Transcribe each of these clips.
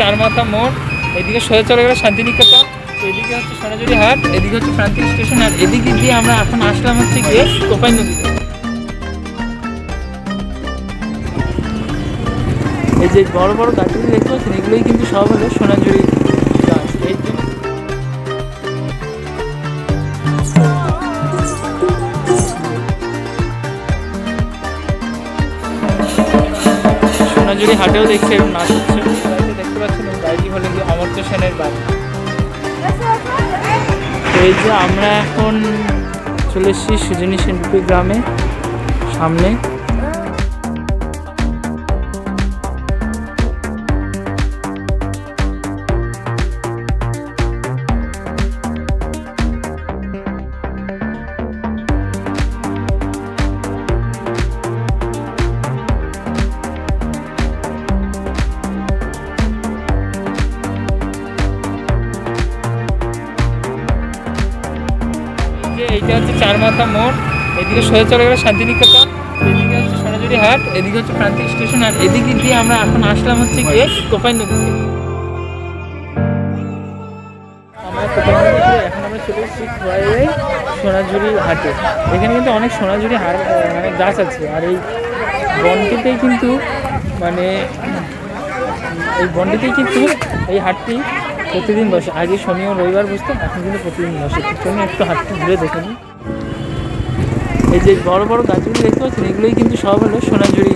চার মাথা মোড়, এদিকে সোজা চলে গেলে শান্তিনিকেতন, এদিকে হচ্ছে সোনাঝুরি হাট, এদিকে হচ্ছে প্রান্তিক স্টেশন, আর এদিকে দিয়ে আমরা এখন আসলাম হচ্ছে গিয়ে কোপাই নদীতে। এই যে বড় বড় গাছগুলি দেখতে পাচ্ছেন, এগুলোই কিন্তু সব হলো সোনাঝুরি সোনাঝুরি হাটেও দেখছি এরকম নাচ হচ্ছে। হলো গিয়ে অমর্ত্য সেনের বাড়ি। এই যে আমরা এখন চলে এসেছি সুজনী শিল্পী গ্রামে, সামনে। সোজা চলে গেলে শান্তিনিকেতন। এদিকে হচ্ছে সোনাঝুরি হাট, এদিকে হচ্ছে প্রান্তিক স্টেশন আর এদিকে দিয়ে আমরা এখন আসলাম হচ্ছে গিয়ে কোপাই নদীতে আমরা এখন আমরা সোনাঝুরি হাটে। এখানে কিন্তু অনেক সোনাঝুরি হাট মানে গাছ আছে। আর এই বনটিতেই কিন্তু মানে এই বনটিতেই কিন্তু এই হাটটি প্রতিদিন বসে। আগে শনি ও রবিবার বসতো এখন কিন্তু প্রতিদিন বসে। চলুন একটু হাটটি ঘুরে দেখে নিই। এই যে বড় বড় গাছগুলি দেখতে পাচ্ছেন এগুলোই কিন্তু সব হলো সোনাঝুরি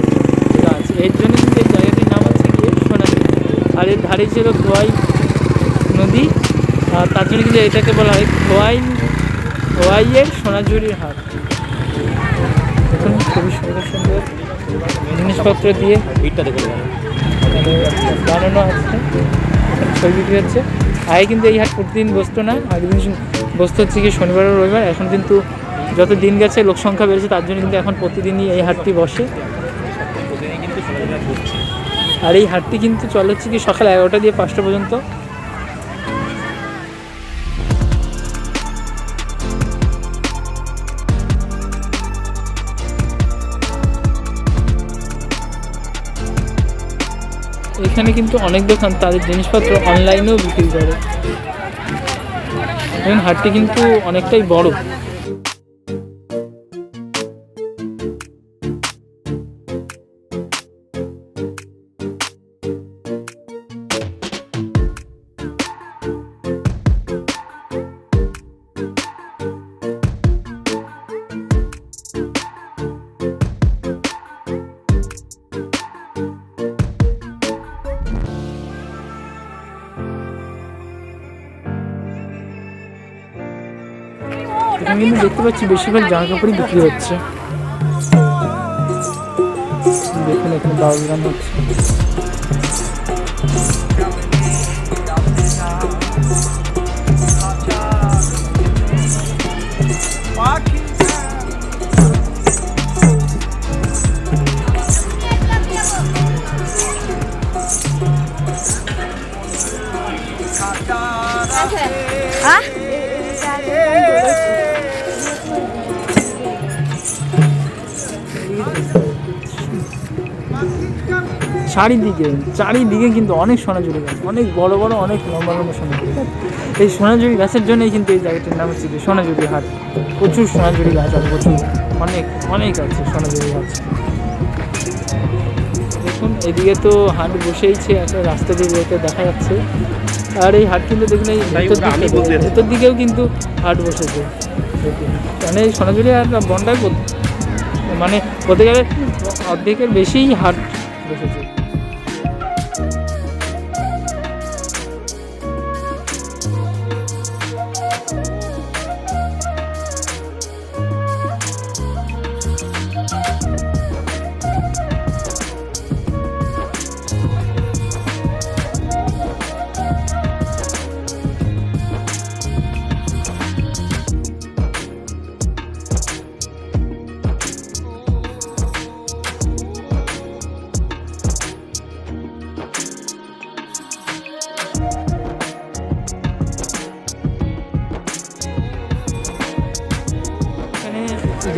গাছ। এর জন্য কিন্তু এই জায়গাটির নাম হচ্ছে গিয়ে সোনাঝুরি। আর এর ধারে ছিল খোয়াই নদী আর তার জন্য কিন্তু এটাকে বলা হয় খোয়াই খোয়াইয়ের সোনাঝুরির হাট। দেখুন খুবই সুন্দর সুন্দর জিনিসপত্র দিয়ে ভিড়টা দেখে বানানো আছে ছবি বিক্রি হচ্ছে। আগে কিন্তু এই হাট প্রতিদিন বসতো না আগের দিন বসতো হচ্ছে কি শনিবার ও রবিবার এখন কিন্তু যত দিন গেছে লোক সংখ্যা বেড়েছে, তার জন্য কিন্তু এখন প্রতিদিনই এই হাটটি বসে। আর এই হাটটি কিন্তু চলে হচ্ছে কি সকাল এগারোটা দিয়ে পাঁচটা পর্যন্ত। এখানে কিন্তু অনেক দোকান তাদের জিনিসপত্র অনলাইনেও বিক্রি করে। এবং হাটটি কিন্তু অনেকটাই বড়। কিন্তু দেখতে পাচ্ছি বেশিরভাগ জামা কাপড়ই বিক্রি হচ্ছে। দেখুন এখানে গান হচ্ছে। চারিদিকে চারিদিকে কিন্তু অনেক সোনাঝুরি গাছ অনেক বড় বড় অনেক লম্বা লম্বা সোনাঝুরি গাছ। এই সোনাঝুরি গাছের জন্যই কিন্তু এই জায়গাটির নাম হচ্ছে সোনাঝুরি হাট। প্রচুর সোনাঝুরি গাছ আছে প্রচুর অনেক অনেক আছে সোনাঝুরি গাছ। দেখুন এদিকে তো হাট বসেইছে একটা রাস্তা দিয়ে যেতে দেখা যাচ্ছে। আর এই হাট কিন্তু দেখুন এই ভেতর দিকেও কিন্তু হাট বসেছে। মানে এই সোনাঝুরি হাট বনটাই মানে বলতে গেলে অর্ধেকের বেশিই হাট বসেছে।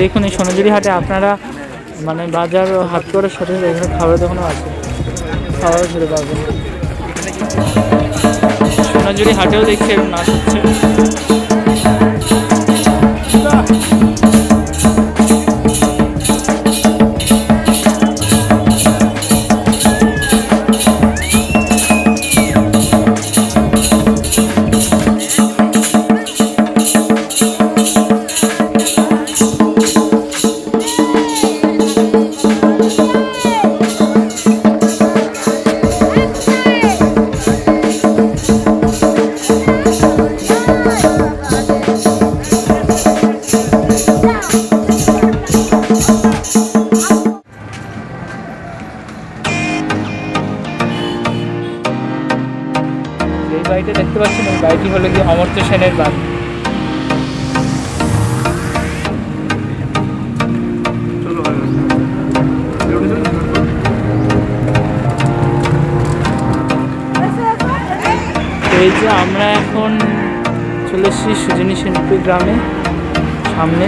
দেখুন, এই সোনাঝুরি হাটে আপনারা মানে বাজার হাট করার সাথে সাথে এখানে খাবার দোকানও আছে। খাবারও খেতে পারবেন সোনাঝুরি হাটেও দেখছি নাচ হচ্ছে। হলো কি অমর্ত্য সেনের বাদ। এই যে আমরা এখন চলে এসেছি সুজনী সেনপুর গ্রামে, সামনে।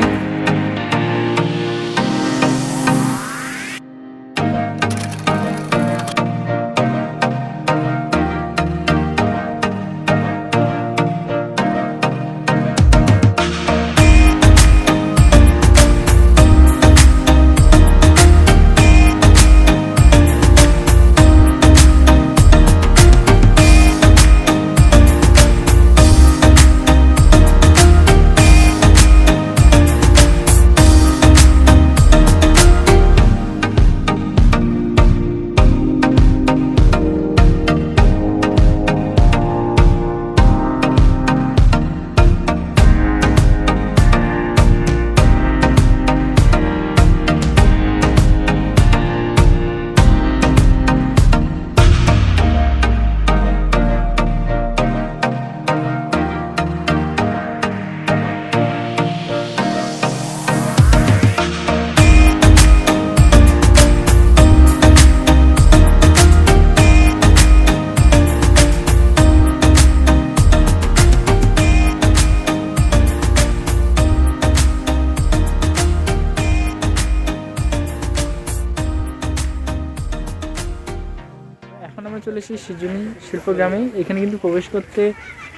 চলে এসেছি সিজুমি শিল্পগ্রামে। এখানে কিন্তু প্রবেশ করতে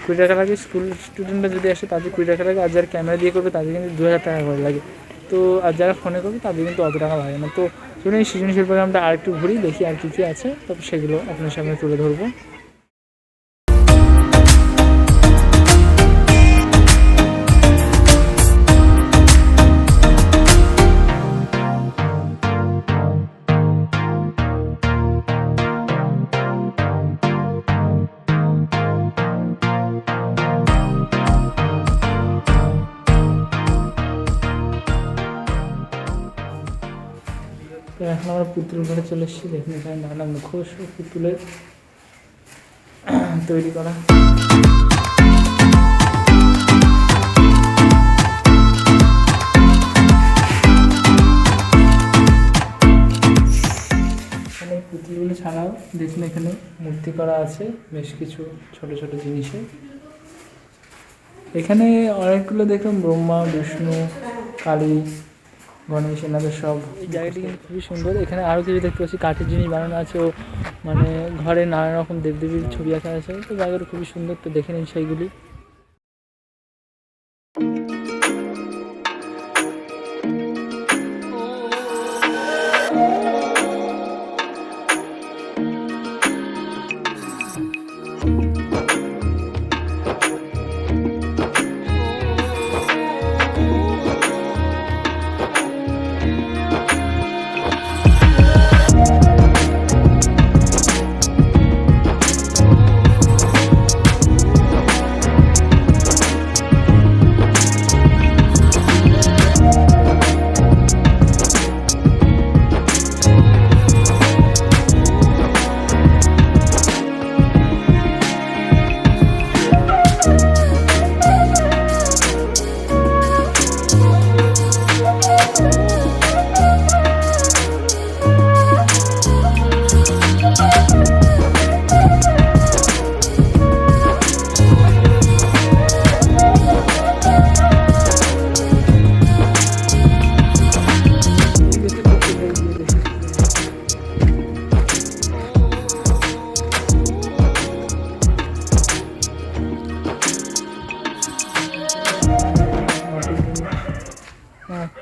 কুড়ি টাকা লাগে। স্কুল স্টুডেন্টরা যদি আসে, তাদের কুড়ি টাকা লাগে। আর যারা ক্যামেরা দিয়ে করবে, তাদের কিন্তু দু হাজার টাকা করে লাগে। তো, আর যারা ফোনে করবে, তাদের কিন্তু অত টাকা লাগে না। তো, চলুন এই সিজনি শিল্পগ্রামটা আর একটু ঘুরি, দেখি আর কী কী আছে। তবে সেগুলো আপনার সামনে তুলে ধরবো। পুতুল ঘরে চলে এসেছি। দেখুন এখানে নানা মুখোশ ও পুতুলের তৈরি করা। পুতুলগুলো ছাড়াও দেখুন এখানে মূর্তি করা আছে, বেশ কিছু ছোট ছোট জিনিসে। এখানে অনেকগুলো দেখলাম ব্রহ্মা, বিষ্ণু, কালী গণেশ, এনাদের সব এই জায়গাটি কিন্তু খুবই সুন্দর। এখানে আরও কিছু দেখতে পাচ্ছি। কাঠের জিনিস বানানো আছে ও মানে ঘরে নানা রকম দেবদেবীর ছবি আঁকা আছে। তো জায়গাটা খুবই সুন্দর। তো দেখে নিন সেইগুলি।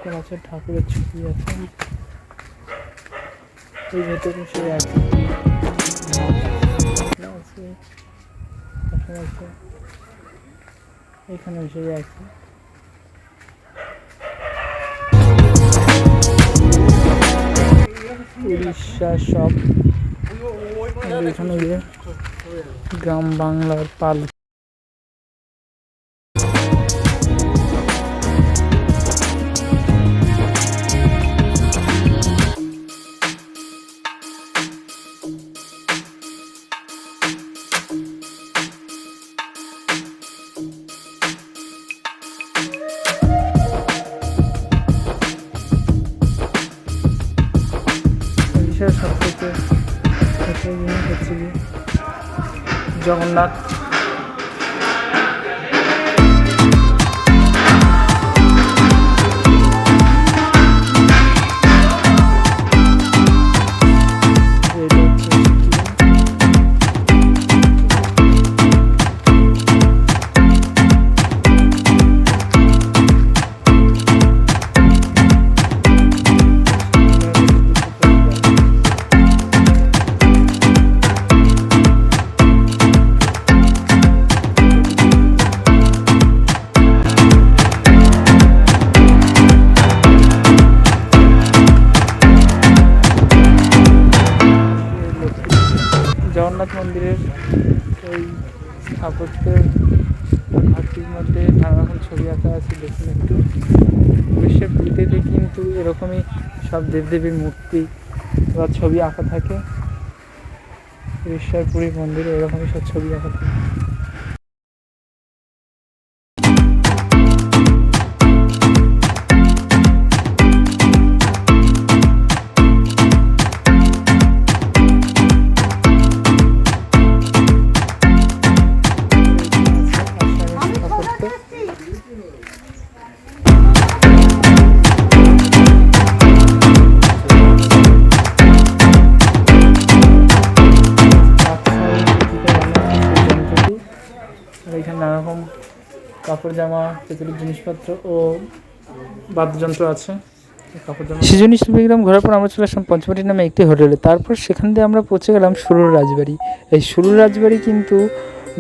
আক্কর আছে, ঠাকুরের ছবি আছে। এই ভেতরে সে আছে। এখানে সেই আছে উড়িষ্যা সব। এখানে গ্রাম বাংলার পাল উড়িষ্যার সব থেকে একটা জিনিস হচ্ছে কি জগন্নাথ ঘাটতির মধ্যে নানা রকম ছবি আঁকা আছে দেখুন একটু উড়িষ্যার পুরীতে কিন্তু এরকমই সব দেবদেবীর মূর্তি বা ছবি আঁকা থাকে। উড়িষ্যার পুরীর মন্দিরে এরকমই সব ছবি আঁকা থাকে। কাপড় জামা পেতলের জিনিসপত্র ও বাদ্যযন্ত্র আছে। কাপড় শিল্পী গ্রাম ঘোরার পর আমরা চলে আসলাম পঞ্চমাটি নামে একটি হোটেলে। তারপর সেখান দিয়ে আমরা পৌঁছে গেলাম সুরুর রাজবাড়ি। এই সুরুর রাজবাড়ি কিন্তু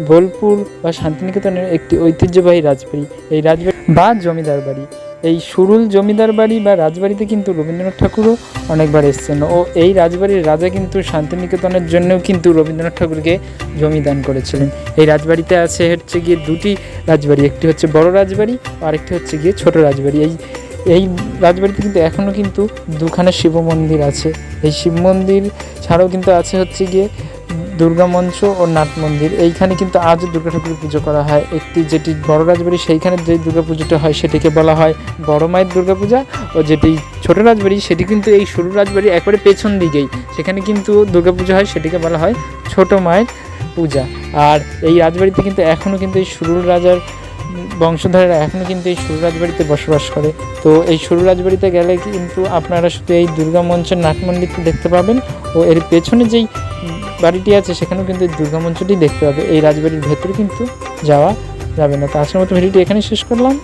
বোলপুর বা শান্তিনিকেতনের একটি ঐতিহ্যবাহী রাজবাড়ি। এই রাজবাড়ি বা জমিদার বাড়ি। এই সুরুল জমিদার বাড়ি বা রাজবাড়িতে কিন্তু রবীন্দ্রনাথ ঠাকুরও অনেকবার এসেছেন ও এই রাজবাড়ির রাজা কিন্তু শান্তিনিকেতনের জন্যও কিন্তু রবীন্দ্রনাথ ঠাকুরকে জমি দান করেছিলেন। এই রাজবাড়িতে আছে হচ্ছে গিয়ে দুটি রাজবাড়ি, একটি হচ্ছে বড় রাজবাড়ি আর আরেকটি হচ্ছে গিয়ে ছোট রাজবাড়ি। এই এই রাজবাড়িতে কিন্তু এখনও কিন্তু দুখানা শিব মন্দির আছে। এই শিব মন্দির ছাড়াও কিন্তু আছে হচ্ছে গিয়ে দুর্গা মঞ্চ ও নাট মন্দির। এইখানে কিন্তু আজও দুর্গা ঠাকুরের পুজো করা হয়। একটি যেটি বড় রাজবাড়ি, সেইখানে যে দুর্গা পুজোটা হয় সেটিকে বলা হয় বড় মায়ের দুর্গা পূজা। ও যেটি ছোট রাজবাড়ি, সেটি কিন্তু এই সরু রাজবাড়ি একবারে পেছন দিকেই। সেখানে কিন্তু দুর্গা পুজো হয়, সেটিকে বলা হয় ছোট মায়ের পূজা। আর এই রাজবাড়িতে কিন্তু এখনও কিন্তু এই সুরুল রাজার বংশধরেরা এখনও কিন্তু এই সুরু রাজবাড়িতে বসবাস করে। তো এই সুরু রাজবাড়িতে গেলে কিন্তু আপনারা শুধু এই দুর্গা মঞ্চের নাট মন্দিরটি দেখতে পাবেন ও এর পেছনে যেই বাড়িটি আছে, সেখানেও কিন্তু দুর্গা মঞ্চটি দেখতে পাবে এই রাজবাড়ির ভেতরে কিন্তু যাওয়া যাবে না। তো আজকের মতো ভিডিওটি এখানেই শেষ করলাম।